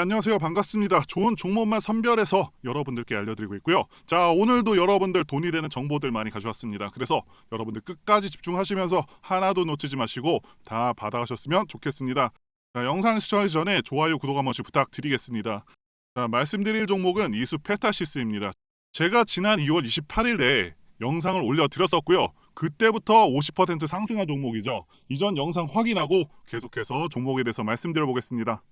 안녕하세요. 반갑습니다. 좋은 종목만 선별해서 여러분들께 알려드리고 있고요. 자, 오늘도 여러분들 돈이 되는 정보들 많이 가져왔습니다. 그래서 여러분들 끝까지 집중하시면서 하나도 놓치지 마시고 다 받아가셨으면 좋겠습니다. 자, 영상 시청하기 전에 좋아요, 구독 한 번씩 부탁드리겠습니다. 자, 말씀드릴 종목은 이수 페타시스입니다. 제가 지난 2월 28일에 영상을 올려드렸었고요. 그때부터 50% 상승한 종목이죠. 이전 영상 확인하고 계속해서 종목에 대해서 말씀드려 보겠습니다.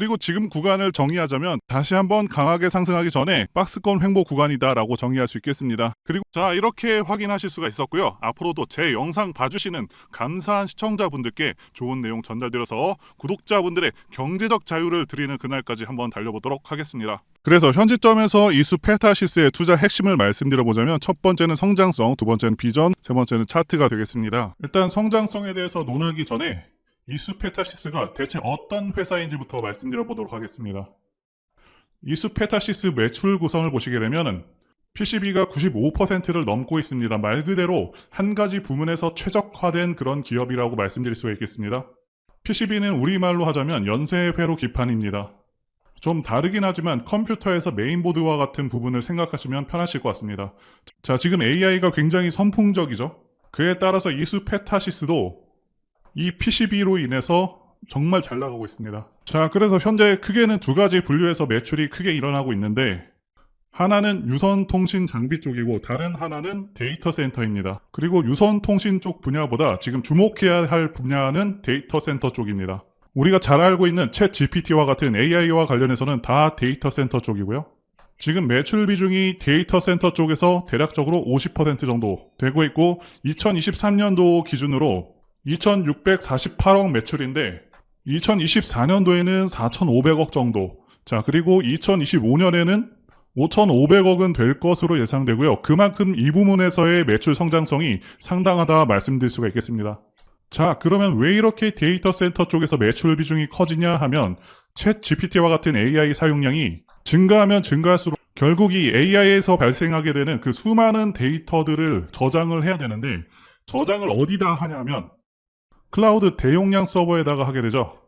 그리고 지금 구간을 정의하자면 다시 한번 강하게 상승하기 전에 박스권 횡보 구간이다라고 정의할 수 있겠습니다. 그리고 자 이렇게 확인하실 수가 있었고요. 앞으로도 제 영상 봐주시는 감사한 시청자분들께 좋은 내용 전달드려서 구독자분들의 경제적 자유를 드리는 그날까지 한번 달려보도록 하겠습니다. 그래서 현지점에서 이수 페타시스의 투자 핵심을 말씀드려보자면 첫 번째는 성장성, 두 번째는 비전, 세 번째는 차트가 되겠습니다. 일단 성장성에 대해서 논하기 전에 이수페타시스가 대체 어떤 회사인지부터 말씀드려 보도록 하겠습니다. 이수페타시스 매출 구성을 보시게 되면은 PCB가 95%를 넘고 있습니다. 말 그대로 한 가지 부문에서 최적화된 그런 기업이라고 말씀드릴 수가 있겠습니다. PCB는 우리말로 하자면 연쇄 회로 기판입니다. 좀 다르긴 하지만 컴퓨터에서 메인보드와 같은 부분을 생각하시면 편하실 것 같습니다. 자, 지금 AI가 굉장히 선풍적이죠? 그에 따라서 이수 페타시스도 이 PCB로 인해서 정말 잘 나가고 있습니다. 자, 그래서 현재 크게는 두 가지 분류에서 매출이 크게 일어나고 있는데 하나는 유선 통신 장비 쪽이고 다른 하나는 데이터 센터입니다. 그리고 유선 통신 쪽 분야보다 지금 주목해야 할 분야는 데이터 센터 쪽입니다. 우리가 잘 알고 있는 챗 GPT와 같은 AI와 관련해서는 다 데이터 센터 쪽이고요. 지금 매출 비중이 데이터 센터 쪽에서 대략적으로 50% 정도 되고 있고 2023년도 기준으로 2648억 매출인데 2024년도에는 4500억 정도 자 그리고 2025년에는 5,500억은 될 것으로 예상되고요. 그만큼 이 부문에서의 매출 성장성이 상당하다 말씀드릴 수가 있겠습니다. 자, 그러면 왜 이렇게 데이터 센터 쪽에서 매출 비중이 커지냐 하면 챗 GPT와 같은 AI 사용량이 증가하면 증가할수록 결국 이 AI에서 발생하게 되는 그 수많은 데이터들을 저장을 해야 되는데 저장을 어디다 하냐면 클라우드 대용량 서버에다가 하게 되죠.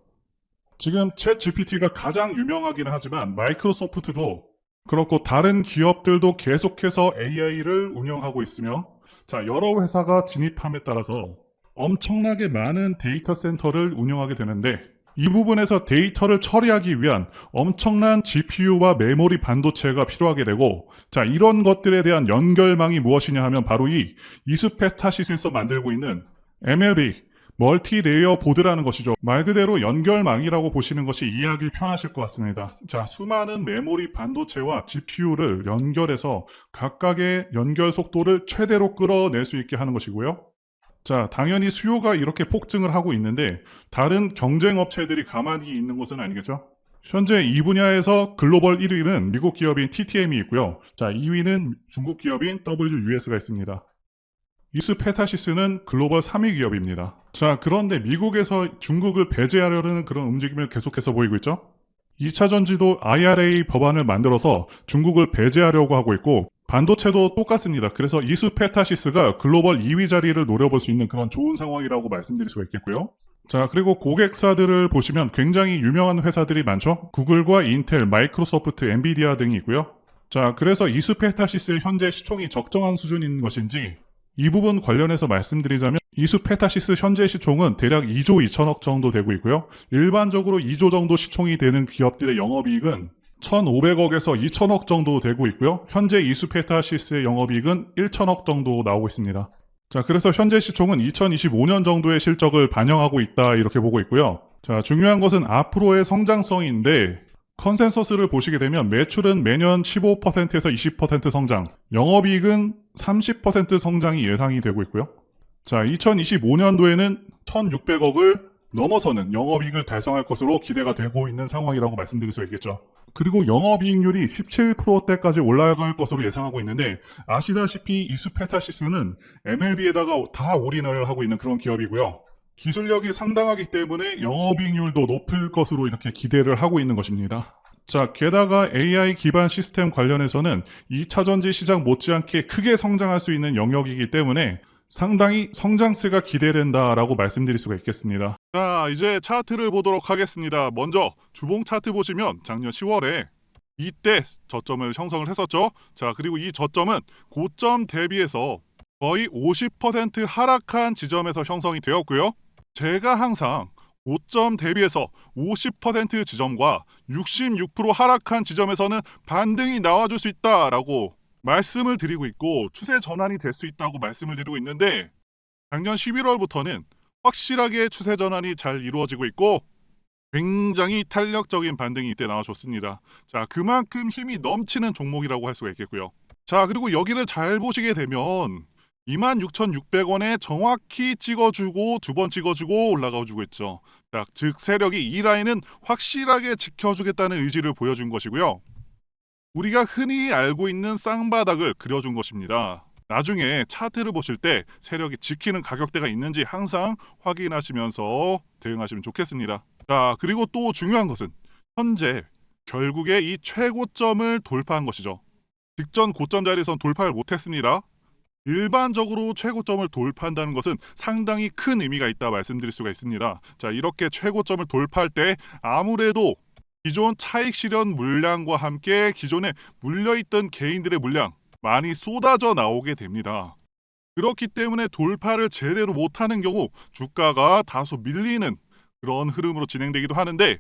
지금 챗 GPT가 가장 유명하기는 하지만 마이크로소프트도 그렇고 다른 기업들도 계속해서 AI를 운영하고 있으며 자 여러 회사가 진입함에 따라서 엄청나게 많은 데이터 센터를 운영하게 되는데 이 부분에서 데이터를 처리하기 위한 엄청난 GPU와 메모리 반도체가 필요하게 되고 자 이런 것들에 대한 연결망이 무엇이냐 하면 바로 이 이스페타시스에서 만들고 있는 MLB 멀티 레이어 보드라는 것이죠. 말 그대로 연결망이라고 보시는 것이 이해하기 편하실 것 같습니다. 자, 수많은 메모리 반도체와 GPU를 연결해서 각각의 연결 속도를 최대로 끌어낼 수 있게 하는 것이고요. 자, 당연히 수요가 이렇게 폭증을 하고 있는데 다른 경쟁 업체들이 가만히 있는 것은 아니겠죠? 현재 이 분야에서 글로벌 1위는 미국 기업인 TTM이 있고요. 자, 2위는 중국 기업인 WUS가 있습니다. 이스 페타시스는 글로벌 3위 기업입니다. 자, 그런데 미국에서 중국을 배제하려는 그런 움직임을 계속해서 보이고 있죠? 2차 전지도 IRA 법안을 만들어서 중국을 배제하려고 하고 있고 반도체도 똑같습니다. 그래서 이스 페타시스가 글로벌 2위 자리를 노려볼 수 있는 그런 좋은 상황이라고 말씀드릴 수가 있겠고요. 자, 그리고 고객사들을 보시면 굉장히 유명한 회사들이 많죠? 구글과 인텔, 마이크로소프트, 엔비디아 등이 있고요. 자, 그래서 이스페타시스의 현재 시총이 적정한 수준인 것인지 이 부분 관련해서 말씀드리자면 이수페타시스 현재 시총은 대략 2조 2천억 정도 되고 있고요. 일반적으로 2조 정도 시총이 되는 기업들의 영업이익은 1,500억에서 2천억 정도 되고 있고요. 현재 이수페타시스의 영업이익은 1천억 정도 나오고 있습니다. 자, 그래서 현재 시총은 2025년 정도의 실적을 반영하고 있다 이렇게 보고 있고요. 자, 중요한 것은 앞으로의 성장성인데 컨센서스를 보시게 되면 매출은 매년 15%에서 20% 성장, 영업이익은 30% 성장이 예상이 되고 있고요. 자, 2025년도에는 1,600억을 넘어서는 영업이익을 달성할 것으로 기대가 되고 있는 상황이라고 말씀드릴 수 있겠죠. 그리고 영업이익률이 17%대까지 올라갈 것으로 예상하고 있는데 아시다시피 이스페타시스는 MLB에다가 다 올인을 하고 있는 그런 기업이고요. 기술력이 상당하기 때문에 영업이익률도 높을 것으로 이렇게 기대를 하고 있는 것입니다. 자, 게다가 AI 기반 시스템 관련해서는 2차 전지 시장 못지않게 크게 성장할 수 있는 영역이기 때문에 상당히 성장세가 기대된다라고 말씀드릴 수가 있겠습니다. 자, 이제 차트를 보도록 하겠습니다. 먼저 주봉 차트 보시면 작년 10월에 이때 저점을 형성을 했었죠. 자, 그리고 이 저점은 고점 대비해서 거의 50% 하락한 지점에서 형성이 되었고요. 제가 항상 고점 대비해서 50% 지점과 66% 하락한 지점에서는 반등이 나와줄 수 있다라고 말씀을 드리고 있고 추세 전환이 될 수 있다고 말씀을 드리고 있는데 작년 11월부터는 확실하게 추세 전환이 잘 이루어지고 있고 굉장히 탄력적인 반등이 이때 나와줬습니다. 자, 그만큼 힘이 넘치는 종목이라고 할 수가 있겠고요. 자, 그리고 여기를 잘 보시게 되면 26,600원에 정확히 찍어주고 두 번 찍어주고 올라가주고 있죠. 자, 즉 세력이 이 라인은 확실하게 지켜주겠다는 의지를 보여준 것이고요. 우리가 흔히 알고 있는 쌍바닥을 그려준 것입니다. 나중에 차트를 보실 때 세력이 지키는 가격대가 있는지 항상 확인하시면서 대응하시면 좋겠습니다. 자, 그리고 또 중요한 것은 현재 결국에 이 최고점을 돌파한 것이죠. 직전 고점 자리에선 돌파를 못했습니다. 일반적으로 최고점을 돌파한다는 것은 상당히 큰 의미가 있다 말씀드릴 수가 있습니다. 자, 이렇게 최고점을 돌파할 때 아무래도 기존 차익 실현 물량과 함께 기존에 물려있던 개인들의 물량 많이 쏟아져 나오게 됩니다. 그렇기 때문에 돌파를 제대로 못하는 경우 주가가 다소 밀리는 그런 흐름으로 진행되기도 하는데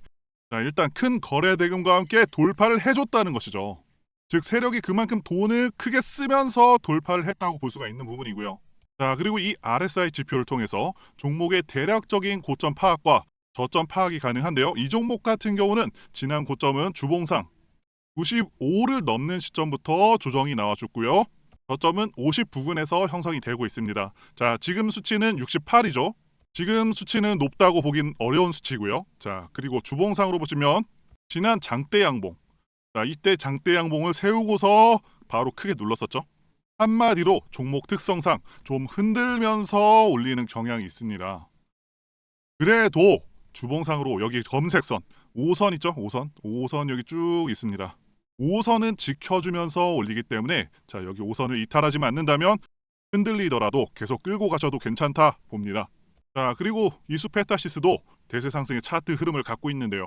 자, 일단 큰 거래 대금과 함께 돌파를 해줬다는 것이죠. 즉 세력이 그만큼 돈을 크게 쓰면서 돌파를 했다고 볼 수가 있는 부분이고요. 자 그리고 이 RSI 지표를 통해서 종목의 대략적인 고점 파악과 저점 파악이 가능한데요. 이 종목 같은 경우는 지난 고점은 주봉상 95를 넘는 시점부터 조정이 나와줬고요. 저점은 50 부근에서 형성이 되고 있습니다. 자 지금 수치는 68이죠. 지금 수치는 높다고 보긴 어려운 수치고요. 자 그리고 주봉상으로 보시면 지난 장대 양봉 자, 이때 장대 양봉을 세우고서 바로 크게 눌렀었죠. 한마디로 종목 특성상 좀 흔들면서 올리는 경향이 있습니다. 그래도 주봉상으로 여기 검색선 5선 있죠? 5선. 5선 여기 쭉 있습니다. 5선은 지켜주면서 올리기 때문에 자, 여기 5선을 이탈하지 않는다면 흔들리더라도 계속 끌고 가셔도 괜찮다 봅니다. 자, 그리고 이수 페타시스도 대세 상승의 차트 흐름을 갖고 있는데요.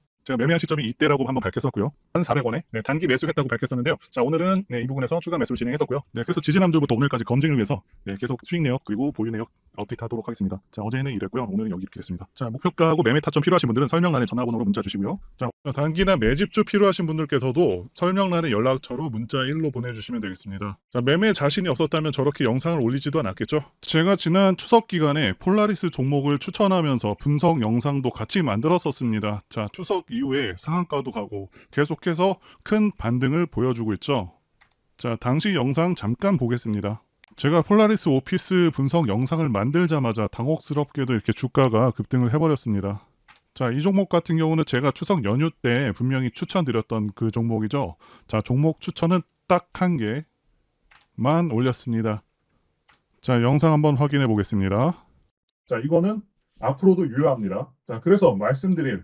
제가 매매한 시점이 이때라고 한번 밝혔었고요. 한 400원에 단기 매수했다고 밝혔었는데요. 자 오늘은 네, 이 부분에서 추가 매수를 진행했었고요. 네, 그래서 지지난주부터 오늘까지 검증을 위해서 네, 계속 수익 내역 그리고 보유 내역 업데이트하도록 하겠습니다. 자 어제는 이랬고요. 오늘은 여기 이렇게 됐습니다. 자 목표가하고 매매 타점 필요하신 분들은 설명란에 전화번호로 문자 주시고요. 자 단기나 매집주 필요하신 분들께서도 설명란에 연락처로 문자 1로 보내주시면 되겠습니다. 자 매매 자신이 없었다면 저렇게 영상을 올리지도 않았겠죠. 제가 지난 추석 기간에 폴라리스 종목을 추천하면서 분석 영상도 같이 만들었었습니다. 자 추석 이후 에 상한가도 가고 계속해서 큰 반등을 보여주고 있죠. 자 당시 영상 잠깐 보겠습니다. 제가 폴라리스 오피스 분석 영상을 만들자마자 당혹스럽게도 이렇게 주가가 급등을 해버렸습니다. 자, 이 종목 같은 경우는 제가 추석 연휴 때 분명히 추천드렸던 그 종목이죠. 자, 종목 추천은 딱 한 개만 올렸습니다. 자, 영상 한번 확인해 보겠습니다. 자, 이거는 앞으로도 유효합니다. 자, 그래서 말씀드릴